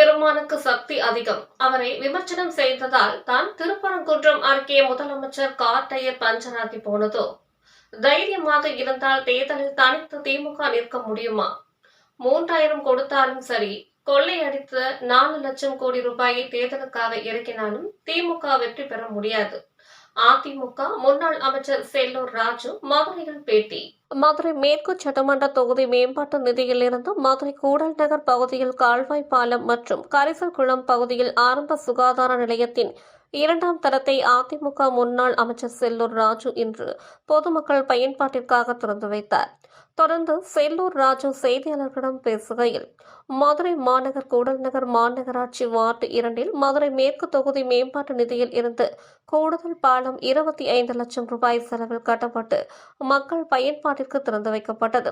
பெருமானுக்கு சக்தி அதிகம். அவரை விமர்சனம் செய்ததால் தான் திருப்பரங்குன்றம் அருகே முதலமைச்சர் கார் டயர் பஞ்சராகி போனதோ? தைரியமாக இருந்தால் தேர்தலில் தனித்து திமுக நிற்க முடியுமா? மூன்றாயிரம் கொடுத்தாலும் சரி கொள்ளையடித்த நாலு லட்சம் கோடி ரூபாயை தேர்தலுக்காக இறக்கினாலும் திமுக வெற்றி பெற முடியாது. அதிமுக முன்னாள் அமைச்சர் செல்லூர் ராஜு மதுரையில் பேட்டி. மதுரை மேற்கு சட்டமன்ற தொகுதி மேம்பாட்டு நிதியிலிருந்து மதுரை கூடல் நகர் பகுதியில் கால்வாய் பாலம் மற்றும் கரிசல் குளம் பகுதியில் ஆரம்ப சுகாதார நிலையத்தின் இரண்டாம் தரத்தை அதிமுக முன்னாள் அமைச்சர் செல்லூர் ராஜு இன்று பொதுமக்கள் பயன்பாட்டிற்காக திறந்து வைத்தார். தொடர்ந்து செல்லூர் ராஜு செய்தியாளர்களிடம் பேசுகையில் மதுரை மாநகர் கூடல்நகர் மாநகராட்சி வார்டு இரண்டில் மதுரை மேற்கு தொகுதி மேம்பாட்டு நிதியில் இருந்து கூடுதல் பாலம் இருபத்தி ஐந்து லட்சம் ரூபாய் செலவில் கட்டப்பட்டு மக்கள் பயன்பாட்டிற்கு திறந்து வைக்கப்பட்டது.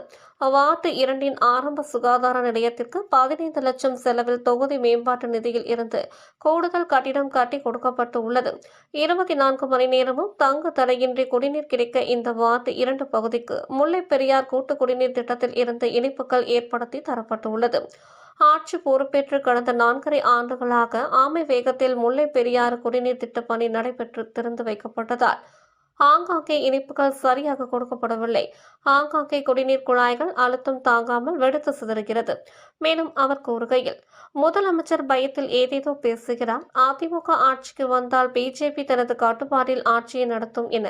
வார்டு இரண்டின் ஆரம்ப சுகாதார நிலையத்திற்கு பதினைந்து லட்சம் செலவில் தொகுதி மேம்பாட்டு நிதியில் இருந்து கூடுதல் கட்டிடம் கட்டி கொடுக்கப்பட்டு உள்ளது. இருபத்தி நான்கு மணி நேரமும் தங்கு தடையின்றி குடிநீர் கிடைக்க இந்த வார்டு இரண்டு பகுதிக்கு முல்லை பெரியார் கூட்டு குடிநீர் திட்டத்தில் இருந்து இணைப்புகள் ஏற்படுத்தி தரப்பட்டுள்ளது. ஆட்சி பொறுப்பேற்று கடந்த நான்கரை ஆண்டுகளாக ஆமை வேகத்தில் முல்லை பெரியாறு குடிநீர் திட்டப் பணி நடைபெற்று திறந்து வைக்கப்பட்டதால் ஆங்காங்கே இணைப்புகள் சரியாக கொடுக்கப்படவில்லை. ஆங்காங்கே குடிநீர் குழாய்கள் அழுத்தம் தாங்காமல் வெடித்து சிதறுகிறது. மேலும் அவர் கூறுகையில் முதலமைச்சர் பயத்தில் ஏதேதோ பேசுகிறார். அதிமுக ஆட்சிக்கு வந்தால் பிஜேபி தனது கட்டுப்பாட்டில் ஆட்சியை நடத்தும் என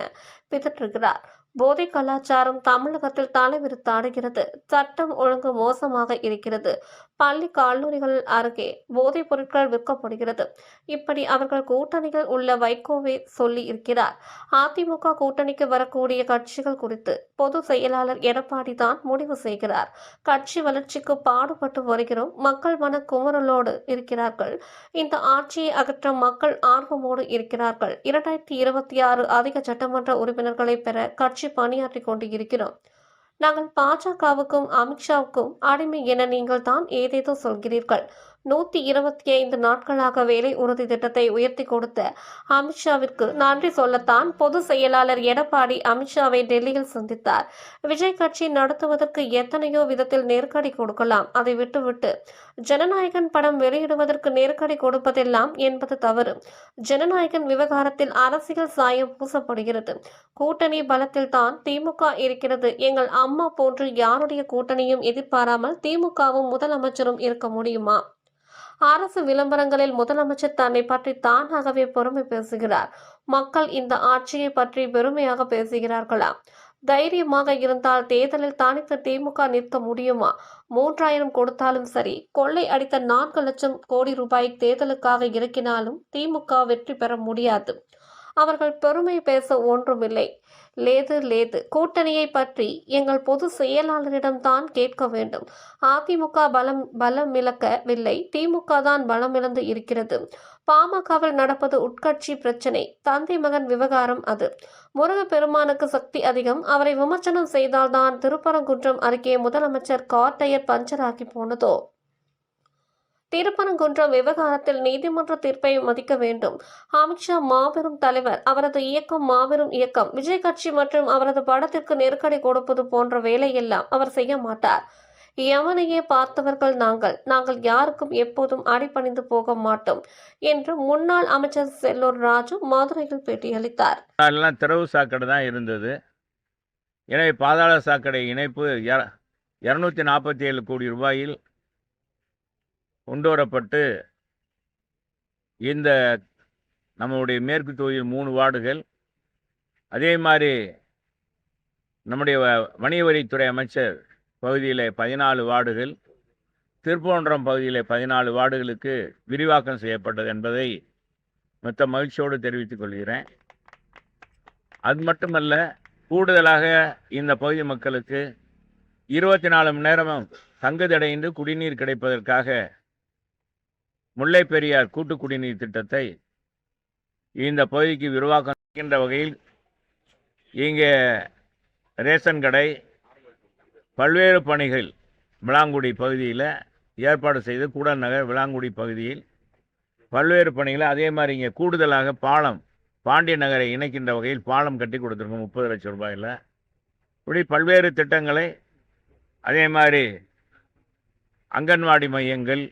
பிதற்றுகிறார். போதை கலாச்சாரம் தமிழகத்தில் தலைவிரித்தாடுகிறது சட்டம் ஒழுங்கு மோசமாக இருக்கிறது. பள்ளி கல்லூரிகள் அருகே போதைப் பொருட்கள் விற்கப்படுகிறது. இப்படி அவர்கள் கூட்டணியில் உள்ள வைகோவே சொல்லி இருக்கிறார். அதிமுக கூட்டணிக்கு வரக்கூடிய கட்சிகள் குறித்து பொது செயலாளர் எடப்பாடி தான் முடிவு செய்கிறார். கட்சி வளர்ச்சிக்கு பாடுபட்டு வருகிறோம். மக்கள் மன குமரலோடு இருக்கிறார்கள். இந்த ஆட்சியை அகற்ற மக்கள் ஆர்வமோடு இருக்கிறார்கள். இரண்டாயிரத்தி இருபத்தி ஆறு அதிக சட்டமன்ற உறுப்பினர்களை பெற கட்சி பணியாற்றி கொண்டு இருக்கிறோம். நாங்கள் பாஜகவுக்கும் அமித்ஷாவுக்கும் அடிமை என நீங்கள் தான் ஏதேதோ சொல்கிறீர்கள். நூத்தி இருபத்தி ஐந்து நாட்களாக வேலை உறுதி திட்டத்தை உயர்த்தி கொடுத்த அமித்ஷாவிற்கு நன்றி சொல்லத்தான் பொதுச் செயலாளர் எடப்பாடி அமித்ஷாவை டெல்லியில் சந்தித்தார். விஜய் கட்சி நடத்துவதற்கு எத்தனையோ விதத்தில் நெருக்கடி கொடுக்கலாம். அதை விட்டுவிட்டு ஜனநாயகன் படம் வெளியிடுவதற்கு நெருக்கடி கொடுப்பதெல்லாம் என்பது தவறு. ஜனநாயகன் விவகாரத்தில் அரசியல் சாயம் பூசப்படுகிறது. கூட்டணி பலத்தில் தான் திமுக இருக்கிறது. எங்கள் அம்மா போன்று யாருடைய கூட்டணியும் எதிர்பாராமல் திமுகவும் முதலமைச்சரும் இருக்க முடியுமா? அரசு விளம்பரங்களில் முதலமைச்சர் தன்னை பற்றி தானாகவே பெருமை பேசுகிறார். மக்கள் இந்த ஆட்சியை பற்றி பெருமையாக பேசுகிறார்களா? தைரியமாக இருந்தால் தேர்தலில் தனித்து திமுக நிற்க முடியுமா? மூன்றாயிரம் கொடுத்தாலும் சரி கொள்ளை அடித்த நான்கு லட்சம் கோடி ரூபாய் தேர்தலுக்காக இறக்கினாலும் திமுக வெற்றி பெற முடியாது. அவர்கள் பெருமை பேச ஒன்றுமில்லை. லேது லேது. கூட்டணியை பற்றி எங்கள் பொது செயலாளரிடம் தான் கேட்க வேண்டும். அதிமுக பலம் பலம் இழக்கவில்லை. திமுக தான் பலம் இழந்து இருக்கிறது. பாமகவில் நடப்பது உட்கட்சி பிரச்சனை. தந்தை மகன் விவகாரம் அது. முருகப்பெருமானுக்கு சக்தி அதிகம். அவரை விமர்சனம் செய்தால்தான் திருப்பரங்குன்றம் அருகே முதலமைச்சர் கார் டயர் பஞ்சராகி போனதோ? திருப்பரங்குன்றம் விவகாரத்தில் நீதிமன்ற தீர்ப்பை மதிக்க வேண்டும். அமித்ஷா மாபெரும் தலைவர். அவரது இயக்கம் மாபெரும் இயக்கம். விஜய் கட்சி மற்றும் அவரது படத்திற்கு நெருக்கடி கொடுப்பது போன்ற வேலையெல்லாம் அவர் செய்ய மாட்டார். யமனையே பார்த்தவர்கள் நாங்கள். நாங்கள் யாருக்கும் எப்போதும் அடிபணிந்து போக மாட்டோம் என்று முன்னாள் அமைச்சர் செல்லூர் ராஜு மதுரையில் பேட்டியளித்தார். எல்லாம் திறவு சாக்கடை தான் இருந்தது. எனவே பாதாள சாக்கடை இணைப்பு இரநூத்தி நாற்பத்தி ஏழு கோடி ரூபாயில் கொண்டு வரப்பட்டு இந்த நம்மளுடைய மேற்கு தொகுதியில் மூணு வார்டுகள் அதே மாதிரி நம்முடைய வ- வணிக வரித்துறை அமைச்சர் பகுதியில் பதினாலு வார்டுகள் திருப்போன்றம் பகுதியில் பதினாலு வார்டுகளுக்கு விரிவாக்கம் செய்யப்பட்டது என்பதை மொத்த மகிழ்ச்சியோடு தெரிவித்துக் கொள்கிறேன். அது மட்டுமல்ல கூடுதலாக இந்த பகுதி மக்களுக்கு இருபத்தி நாலு மணி நேரமும் தங்குதடையின்றி குடிநீர் கிடைப்பதற்காக முல்லை பெரியார் கூட்டு குடிநீர் திட்டத்தை இந்த பகுதிக்கு விரிவாக்கம் வகையில் இங்கே ரேஷன் கடை பல்வேறு பணிகள் விளாங்குடி பகுதியில் ஏற்பாடு செய்து கூடன் நகர் விளாங்குடி பகுதியில் பல்வேறு பணிகளை அதே மாதிரி இங்கே கூடுதலாக பாலம் பாண்டிய நகரை இணைக்கின்ற வகையில் பாலம் கட்டி கொடுத்துருக்கோம் முப்பது லட்சம் ரூபாயில். இப்படி பல்வேறு திட்டங்களை அதே மாதிரி அங்கன்வாடி மையங்கள்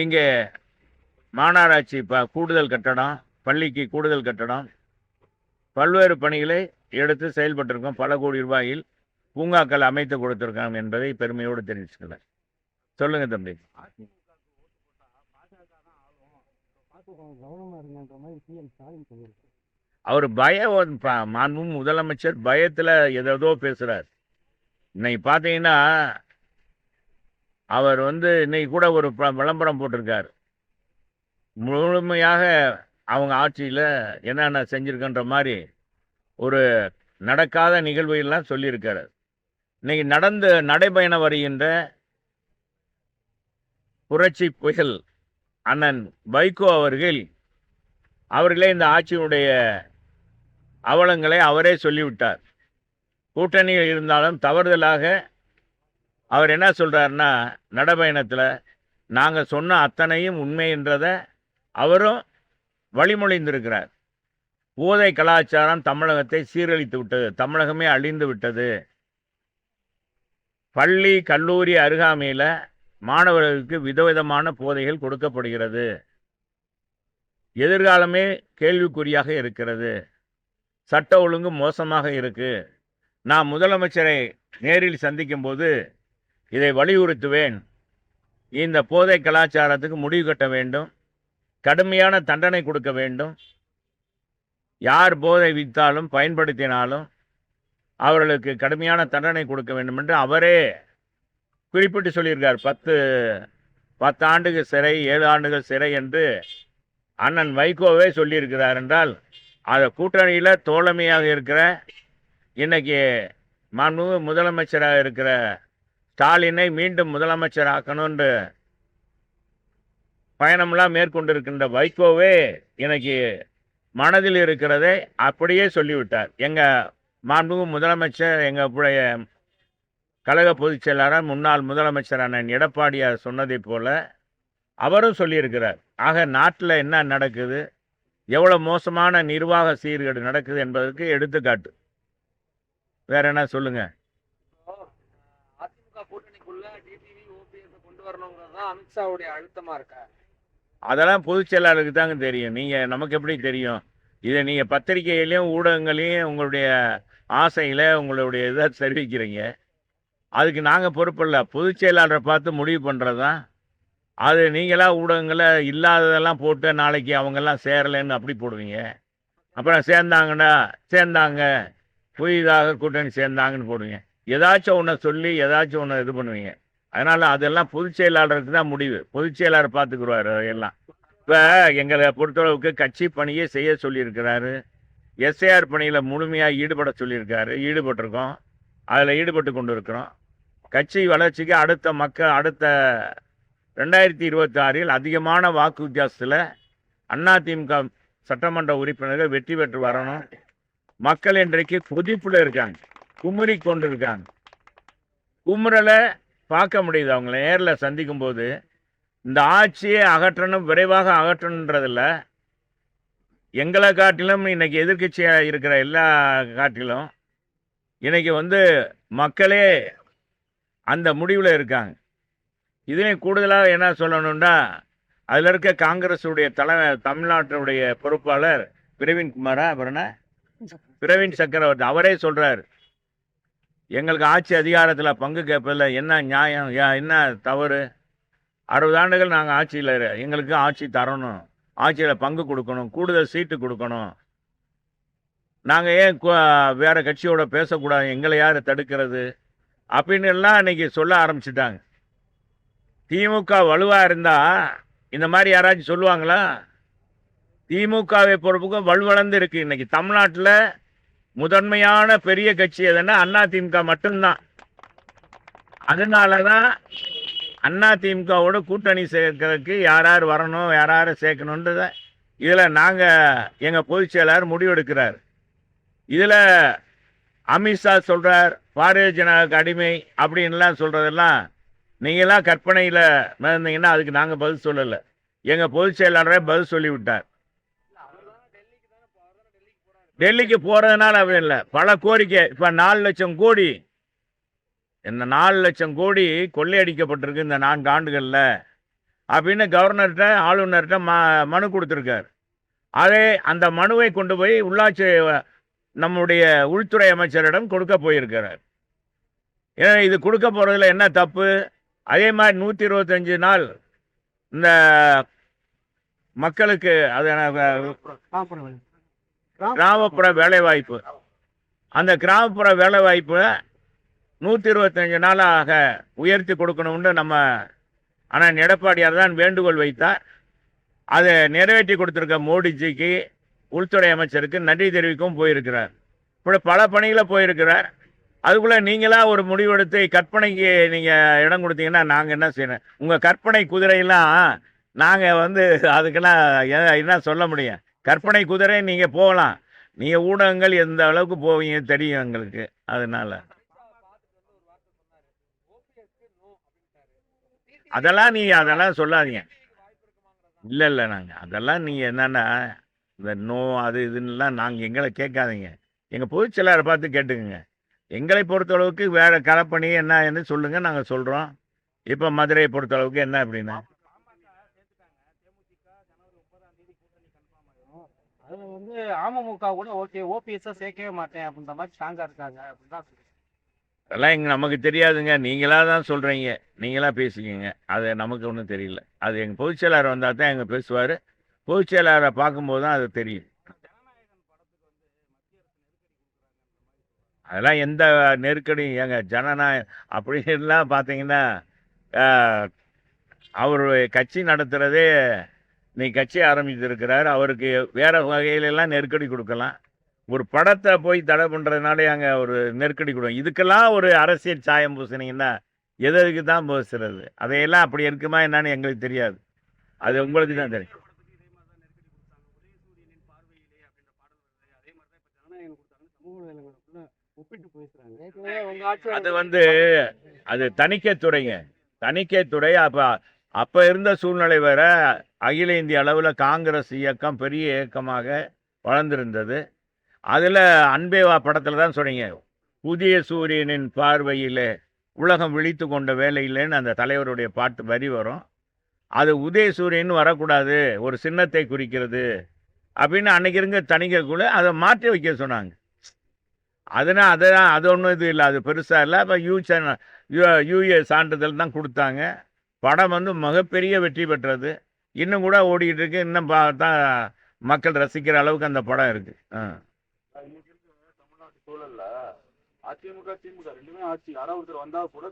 இங்கே மாநகராட்சி ப கூடுதல் கட்டடம் பள்ளிக்கு கூடுதல் கட்டடம். பல்வேறு பணிகளை எடுத்து செயல்பட்டிருக்கோம். பல கோடி ரூபாயில் பூங்காக்கள் அமைத்து கொடுத்துருக்காங்க என்பதை பெருமையோடு தெரிவிச்சுக்கல சொல்லுங்கள் தம்பி. அவர் பயம் மாண்பும் முதலமைச்சர் பயத்தில் எதோ பேசுகிறார் இன்னைக்கு பார்த்தீங்கன்னா அவர் வந்து இன்னைக்கு கூட ஒரு ப- விளம்பரம் போட்டிருக்கார். முழுமையாக அவங்க ஆட்சியில் என்னென்ன செஞ்சுருக்கன்ற மாதிரி ஒரு நடக்காத நிகழ்வுகள்லாம் சொல்லியிருக்காரு. இன்னைக்கு நடந்து நடைபயணம் வருகின்ற புரட்சி புயல் அண்ணன் வைகோ அவர்கள் அவர்களே இந்த ஆட்சியினுடைய அவலங்களை அவரே சொல்லிவிட்டார். கூட்டணியில் இருந்தாலும் தவறுதலாக அவர் என்ன சொல்கிறாருன்னா நடைபயணத்தில் நாங்கள் சொன்ன அத்தனையும் உண்மை என்றதை அவரும் வழிமொழிந்திருக்கிறார். போதை கலாச்சாரம் தமிழகத்தை சீரழித்து விட்டது தமிழகமே அழிந்து விட்டது. பள்ளி கல்லூரி அருகாமையில் மாணவர்களுக்கு விதவிதமான போதைகள் கொடுக்கப்படுகிறது. எதிர்காலமே கேள்விக்குறியாக இருக்கிறது. சட்ட ஒழுங்கு மோசமாக இருக்குது நான் முதலமைச்சரை நேரில் சந்திக்கும்போது இதை வலியுறுத்துவேன். இந்த போதை கலாச்சாரத்துக்கு முடிவு கட்ட வேண்டும். கடுமையான தண்டனை கொடுக்க வேண்டும். யார் போதை விற்றாலும் பயன்படுத்தினாலும் அவர்களுக்கு கடுமையான தண்டனை கொடுக்க வேண்டும் என்று அவரே குறிப்பிட்டு சொல்லியிருக்கார். பத்து பத்து ஆண்டுகள் சிறை ஏழு ஆண்டுகள் சிறை என்று அண்ணன் வைகோவே சொல்லியிருக்கிறார் என்றால் அந்த கூட்டணியில் தோழமையாக இருக்கிற இன்னைக்கு மாண்புமிகு முதலமைச்சராக இருக்கிற ஸ்டாலினை மீண்டும் முதலமைச்சர் ஆக்கணும்னு பயணம்லாம் மேற்கொண்டிருக்கின்ற வைகோவே எனக்கு மனதில் இருக்கிறதை அப்படியே சொல்லிவிட்டார். எங்கள் மாண்புமிகு முதலமைச்சர் எங்களுடைய கழக பொதுச் செயலாளர் முன்னாள் முதலமைச்சர் அண்ணன் எடப்பாடியார் சொன்னதைப் போல அவரும் சொல்லியிருக்கிறார். ஆக நாட்டில் என்ன நடக்குது? எவ்வளோ மோசமான நிர்வாக சீர்கேடு நடக்குது என்பதற்கு எடுத்துக்காட்டு. வேற என்ன சொல்லுங்கள் இப்போ, அதிமுக கூட்டணிக்குள்ள டிடிவி ஓபிஎஸ் கொண்டு வரணுங்கிறது அமித்ஷாவுடைய அழுத்தமா இருக்கா? அதெல்லாம் பொதுச் செயலாளருக்கு தாங்க தெரியும். நீங்கள் நமக்கு எப்படி தெரியும்? இதை நீங்கள் பத்திரிகையிலையும் ஊடகங்களையும் உங்களுடைய ஆசையில் உங்களுடைய இதை தெரிவிக்கிறீங்க. அதுக்கு நாங்கள் பொறுப்பில்ல பொதுச் செயலாளரை பார்த்து முடிவு பண்ணுறது தான் அது நீங்களா ஊடகங்களை இல்லாததெல்லாம் போட்டு நாளைக்கு அவங்கெல்லாம் சேரலைன்னு அப்படி போடுவீங்க. அப்புறம் சேர்ந்தாங்கடா சேர்ந்தாங்க. புதிதாக கூட்டணி சேர்ந்தாங்கன்னு போடுவீங்க. ஏதாச்சும் ஒன்றை சொல்லி ஏதாச்சும் ஒன்று இது பண்ணுவீங்க. அதனால் அதெல்லாம் பொதுச் செயலாளருக்கு தான் முடிவு. பொதுச் செயலாளர் பார்த்துக்குருவார் அதையெல்லாம் இப்போ எங்களை பொறுத்தளவுக்கு கட்சி பணியை செய்ய சொல்லியிருக்கிறாரு. எஸ்ஏஆர் பணியில் முழுமையாக ஈடுபட சொல்லியிருக்காரு. ஈடுபட்டிருக்கோம். அதில் ஈடுபட்டு கொண்டு இருக்கிறோம் கட்சி வளர்ச்சிக்கு அடுத்த மக்கள் அடுத்த ரெண்டாயிரத்தி இருபத்தி ஆறில் அதிகமான வாக்கு வித்தியாசத்தில் அதிமுக சட்டமன்ற உறுப்பினர்கள் வெற்றி பெற்று வரணும். மக்கள் இன்றைக்கு கொதிப்பில் இருக்காங்க. குமுறி கொண்டு இருக்காங்க குமுறலை பார்க்க முடியுது. அவங்கள நேரில் சந்திக்கும் போது இந்த ஆட்சியை அகற்றணும் விரைவாக அகற்றணுன்றதில்ல. எங்களை காட்டிலும் இன்னைக்கு எதிர்க்கட்சியாக இருக்கிற எல்லா காட்டிலும் இன்னைக்கு வந்து மக்களே அந்த முடிவில் இருக்காங்க. இதுலேயும் கூடுதலாக என்ன சொல்லணும்னா அதில் இருக்க காங்கிரஸுடைய தலைமை தமிழ்நாட்டினுடைய பொறுப்பாளர் பிரவீன் குமாரா அப்புறம் பிரவீன் சக்கரவர்த்தி. அவரே சொல்றார். எங்களுக்கு ஆட்சி அதிகாரத்தில் பங்கு கேட்பதில் என்ன நியாயம்? என்ன தவறு? அறுபது ஆண்டுகள் நாங்கள் ஆட்சியில் எங்களுக்கு ஆட்சி தரணும். ஆட்சியில் பங்கு கொடுக்கணும். கூடுதல் சீட்டு கொடுக்கணும். நாங்கள் ஏன் வேறு கட்சியோட பேசக்கூடாது? எங்களை யார் தடுக்கிறது? அப்படின்னு எல்லாம் இன்னைக்கு சொல்ல ஆரம்பிச்சிட்டாங்க. திமுக வலுவாக இருந்தால் இந்த மாதிரி யாராச்சும் சொல்லுவாங்களா? திமுகவை பொறுப்புக்கும் வலுவளர்ந்து இருக்குது இன்னைக்கு தமிழ்நாட்டில். முதன்மையான பெரிய கட்சி எதுன்னா அண்ணா திமுக மட்டும்தான். அதனால தான் அண்ணா திமுகவோட கூட்டணி சேர்க்கறதுக்கு யார் யார் வரணும் யார் யார் சேர்க்கணுன்றத இதில் நாங்கள் எங்கள் பொதுச் செயலாளர் முடிவெடுக்கிறார். இதில் அமித்ஷா சொல்கிறார் பாரதிய ஜனதாவுக்கு அடிமை அப்படின்லாம் சொல்கிறதெல்லாம் நீங்களாம் கற்பனையில் இருந்தீங்கன்னா அதுக்கு நாங்கள் பதில் சொல்லலை. எங்கள் பொதுச் செயலாளரே பதில் சொல்லிவிட்டார். டெல்லிக்கு போகிறதுனால அப்படி இல்லை. பல கோரிக்கை. இப்போ நாலு லட்சம் கோடி. இந்த நாலு லட்சம் கோடி கொள்ளையடிக்கப்பட்டிருக்கு இந்த நான்கு ஆண்டுகளில். அப்படின்னு கவர்னர்கிட்ட ஆளுநர்கிட்ட ம மனு கொடுத்துருக்கார். அதே அந்த மனுவை கொண்டு போய் உள்ளாட்சி நம்முடைய உள்துறை அமைச்சரிடம் கொடுக்க போயிருக்கிறார். ஏன்னா இது கொடுக்க போகிறதுல என்ன தப்பு? அதே மாதிரி நூற்றி இருபத்தஞ்சு நாள் இந்த மக்களுக்கு அது என்ன, கிராமப்புற வேலைவாய்ப்பு. அந்த கிராமப்புற வேலைவாய்ப்பு நூற்றி இருபத்தஞ்சு நாளாக உயர்த்தி கொடுக்கணும்னு நம்ம ஆனால் எடப்பாடியார் தான் வேண்டுகோள் வைத்தார். அதை நிறைவேற்றி கொடுத்துருக்க மோடிஜிக்கு உள்துறை அமைச்சருக்கு நன்றி தெரிவிக்கவும் போயிருக்கிறார். இப்படி பல பணிகளை போயிருக்கிறார். அதுக்குள்ளே நீங்களாக ஒரு முடிவெடுத்து கற்பனைக்கு நீங்கள் இடம் கொடுத்தீங்கன்னா நாங்கள் என்ன செய்யணும்? உங்கள் கற்பனை குதிரையெல்லாம் நாங்கள் வந்து அதுக்கெல்லாம் என்ன சொல்ல முடியும்? கற்பனை குதிரை நீங்கள் போகலாம். நீங்கள் ஊடகங்கள் எந்த அளவுக்கு போவீங்க தெரியும் எங்களுக்கு. அதனால். அதெல்லாம் நீங்கள் அதெல்லாம் சொல்லாதீங்க. இல்லை இல்லை நாங்கள் அதெல்லாம் நீங்கள் என்னென்னா இந்த நோ அது இதுன்னெலாம் நாங்கள் எங்களை கேட்காதீங்க. எங்கள் பொதுச் செயலாளரை பார்த்து கேட்டுக்குங்க. எங்களை பொறுத்தளவுக்கு வேறு கலப்பணி என்னன்னு சொல்லுங்கள் நாங்கள் சொல்கிறோம் இப்போ மதுரையை பொறுத்தளவுக்கு என்ன அப்படின்னா அது வந்து அமமுக கூட ஓகே ஓபிஎஸ் சேர்க்கவே மாட்டேன் அப்படின்ற மாதிரி ஸ்ட்ராங்கா இருக்காங்க அப்படின்னு தான் அதெல்லாம் எங்க நமக்கு தெரியாதுங்க. நீங்களா தான் சொல்கிறீங்க நீங்களா பேசிக்கங்க அது நமக்கு ஒன்றும் தெரியல. அது எங்கள் பொதுச் செயலாளர் வந்தால் தான் எங்கள் பேசுவார். பொதுச் செயலாளரை பார்க்கும்போது தான் அது தெரியும். அதெல்லாம் எந்த நெருக்கடியும் ஏங்க ஜனநாயகம் அப்படின்லாம் பார்த்தீங்கன்னா அவர் கட்சி நடத்துகிறதே நீ கட்சி ஆரம்பித்திருக்கிறார் அவருக்கு வேறு வகையிலெல்லாம் நெருக்கடி கொடுக்கலாம். ஒரு படத்தை போய் தடை பண்ணுறதுனால அங்கே ஒரு நெருக்கடி கொடுக்கும். இதுக்கெல்லாம் ஒரு அரசியல் சாயம் பூசினீங்கன்னா எது எதுக்கு தான் பேசுறது? அதையெல்லாம் அப்படி இருக்குமா என்னன்னு எங்களுக்கு தெரியாது. அது உங்களுக்கு தான் தெரியும். அது வந்து அது தணிக்கைத்துறைங்க தணிக்கைத்துறை அப்போ அப்போ இருந்த சூழ்நிலை வேற. அகில இந்திய அளவில் காங்கிரஸ் இயக்கம் பெரிய இயக்கமாக வளர்ந்திருந்தது. அதில் அன்பேவா படத்தில் தான் சொன்னீங்க புதிய சூரியனின் பார்வையிலே உலகம் விழித்து கொண்ட வேலையிலேன்னு அந்த தலைவருடைய பாட்டு வரி வரும். அது உதய சூரியன் வரக்கூடாது ஒரு சின்னத்தை குறிக்கிறது அப்படின்னு அன்னைக்கு இருந்த தணிக்கைக்குள்ள அதை மாற்றி வைக்க சொன்னாங்க. அதனால் அதெல்லாம் அது ஒன்றும் இது இல்லை அது பெருசாக இல்லை. அப்போ யூ சேனல் யூ யூஏ சான்றிதழ் தான் கொடுத்தாங்க. படம் வந்து மிகப்பெரிய வெற்றி பெற்றது. இன்னும் கூட ஓடிக்கிட்டு இருக்கு. இன்னும் பார்த்தா மக்கள் ரசிக்கிற அளவுக்கு அந்த படம் இருக்குது தமிழ்நாட்டு சூழல்ல அதிமுக திமுக ரெண்டுமே ஆட்சி யாராவது ஒருத்தர் வந்தா கூட